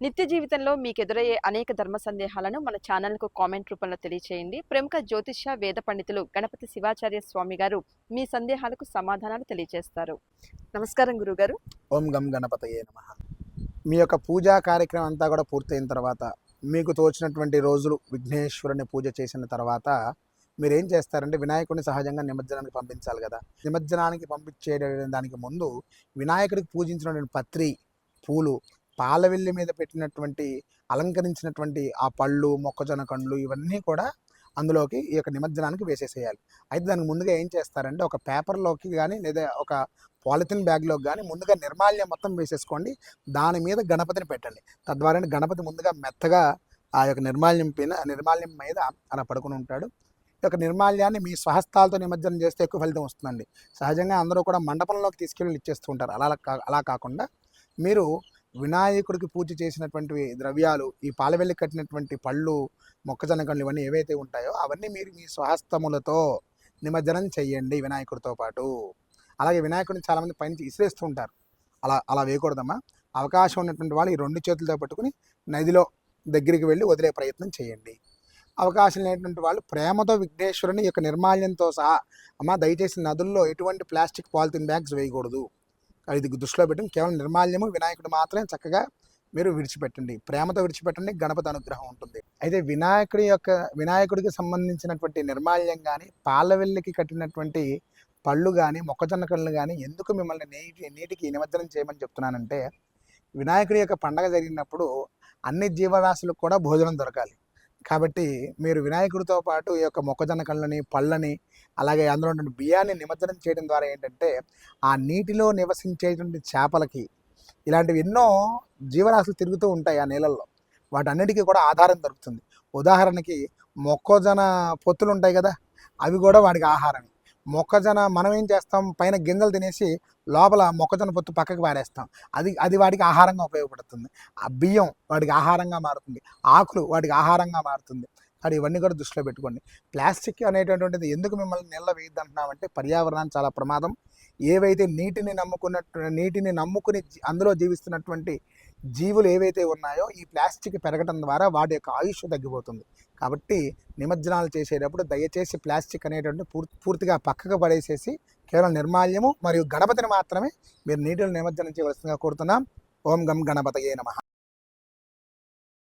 నిత్య జీవితంలో మీకు ఎదురయ్యే అనేక ధర్మ సందేహాలను మన ఛానల్కు కామెంట్ రూపంలో తెలియచేయండి. ప్రముఖ జ్యోతిష్య వేద పండితులు గణపతి శివాచార్య స్వామి గారు మీ సందేహాలకు సమాధానాలు తెలియజేస్తారు నమస్కారం గురుగారు. ఓం గం గణపతయే నమ. మీ యొక్క పూజా కార్యక్రమం అంతా కూడా పూర్తయిన తర్వాత మీకు తోచినటువంటి రోజులు విఘ్నేశ్వరుని పూజ చేసిన తర్వాత మీరు ఏం చేస్తారంటే వినాయకుడిని సహజంగా నిమజ్జనానికి పంపించాలి కదా. నిమజ్జనానికి పంపించే దానికి ముందు వినాయకుడికి పూజించినటువంటి పత్రి పూలు పాలవెల్లి మీద పెట్టినటువంటి అలంకరించినటువంటి ఆ పళ్ళు మొక్కజొన్న కండ్లు ఇవన్నీ కూడా అందులోకి ఈ యొక్క నిమజ్జనానికి వేసేసేయాలి. అయితే దానికి ముందుగా ఏం చేస్తారంటే ఒక పేపర్లోకి కానీ లేదా ఒక పాలిథిన్ బ్యాగ్లోకి కానీ ముందుగా నిర్మాల్యం మొత్తం వేసేసుకోండి. దాని మీద గణపతిని పెట్టండి. తద్వారా గణపతి ముందుగా మెత్తగా ఆ యొక్క నిర్మాల్యం పైన నిర్మాల్యం మీద అలా పడుకుని ఉంటాడు. ఈ యొక్క నిర్మాల్యాన్ని మీ స్వహస్తాలతో నిమజ్జనం చేస్తే ఎక్కువ ఫలితం వస్తుందండి. సహజంగా అందరూ కూడా మండపంలోకి తీసుకెళ్ళి ఇచ్చేస్తూ ఉంటారు. అలా కా- అలా కాకుండా మీరు వినాయకుడికి పూజ చేసినటువంటి ద్రవ్యాలు ఈ పాలవెల్లి కట్టినటువంటి పళ్ళు మొక్కజొన్న గండ్లు ఇవన్నీ ఏవైతే ఉంటాయో అవన్నీ మీరు మీ స్వహస్తములతో నిమజ్జనం చేయండి వినాయకుడితో పాటు. అలాగే వినాయకుడిని చాలామంది పైనుంచి ఇసిరేస్తూ ఉంటారు. అలా అలా వేయకూడదమ్మా. అవకాశం ఉన్నటువంటి వాళ్ళు ఈ రెండు చేతులతో పట్టుకుని నదిలో దగ్గరికి వెళ్ళి వదిలే ప్రయత్నం చేయండి అవకాశం లేనటువంటి వాళ్ళు ప్రేమతో విఘ్నేశ్వరుని ఈ యొక్క నిర్మాల్యంతో సహా అమ్మ దయచేసి నదుల్లో ఎటువంటి ప్లాస్టిక్ పాలిథిన్ బ్యాగ్స్ వేయకూడదు. ఇది దృష్టిలో పెట్టుకుని కేవలం నిర్మాల్యము వినాయకుడు మాత్రమే చక్కగా మీరు విడిచిపెట్టండి. ప్రేమతో విడిచిపెట్టండి గణపతి అనుగ్రహం ఉంటుంది. అయితే వినాయకుడి యొక్క వినాయకుడికి సంబంధించినటువంటి నిర్మాల్యం కానీ పాలవెల్లికి కట్టినటువంటి పళ్ళు కానీ మొక్కజొన్న కళ్ళు కానీ ఎందుకు మిమ్మల్ని నీటి నీటికి నిమజ్జనం చేయమని చెప్తున్నానంటే వినాయకుడి యొక్క పండగ జరిగినప్పుడు అన్ని జీవరాశులకు కూడా భోజనం దొరకాలి. కాబట్టి మీరు వినాయకుడితో పాటు ఈ యొక్క మొక్కజొన్న కళ్ళని పళ్ళని అలాగే అందులో ఉన్న బియ్యాన్ని నిమజ్జనం చేయడం ద్వారా ఏంటంటే ఆ నీటిలో నివసించేటువంటి చేపలకి ఇలాంటివి ఎన్నో జీవరాశులు తిరుగుతూ ఉంటాయి ఆ నీళ్ళల్లో వాటన్నిటికీ కూడా ఆధారం దొరుకుతుంది. ఉదాహరణకి మొక్కజొన్న పొత్తులు ఉంటాయి కదా అవి కూడా వాటికి ఆహారమే. మొక్కజొన్న మనం ఏం చేస్తాం? పైన గింజలు తినేసి లోపల మొక్కజొన్న పొత్తు పక్కకి పారేస్తాం. అది అది వాడికి ఆహారంగా ఉపయోగపడుతుంది. ఆ బియ్యం వాడికి ఆహారంగా మారుతుంది. ఆకులు వాటికి ఆహారంగా మారుతుంది. కానీ ఇవన్నీ కూడా దృష్టిలో పెట్టుకోండి. ప్లాస్టిక్ అనేటటువంటిది ఎందుకు మిమ్మల్ని నీళ్ళ వేయద్దు అంటున్నామంటే పర్యావరణానికి చాలా ప్రమాదం. ఏవైతే నీటిని నమ్ముకున్నట్టు నీటిని నమ్ముకుని అందులో జీవిస్తున్నటువంటి జీవులు ఏవైతే ఉన్నాయో ఈ ప్లాస్టిక్ పెరగడం ద్వారా వాటి యొక్క ఆయుష్ తగ్గిపోతుంది. కాబట్టి నిమజ్జనాలు చేసేటప్పుడు దయచేసి ప్లాస్టిక్ అనేటువంటి పూర్తి పూర్తిగా పక్కకు పడేసేసి కేవలం నిర్మాల్యము మరియు గణపతిని మాత్రమే మీరు నీటిలో నిమజ్జనం చేయవలసిందిగా కోరుతున్నాం. ఓం గం గణపతయే నమ.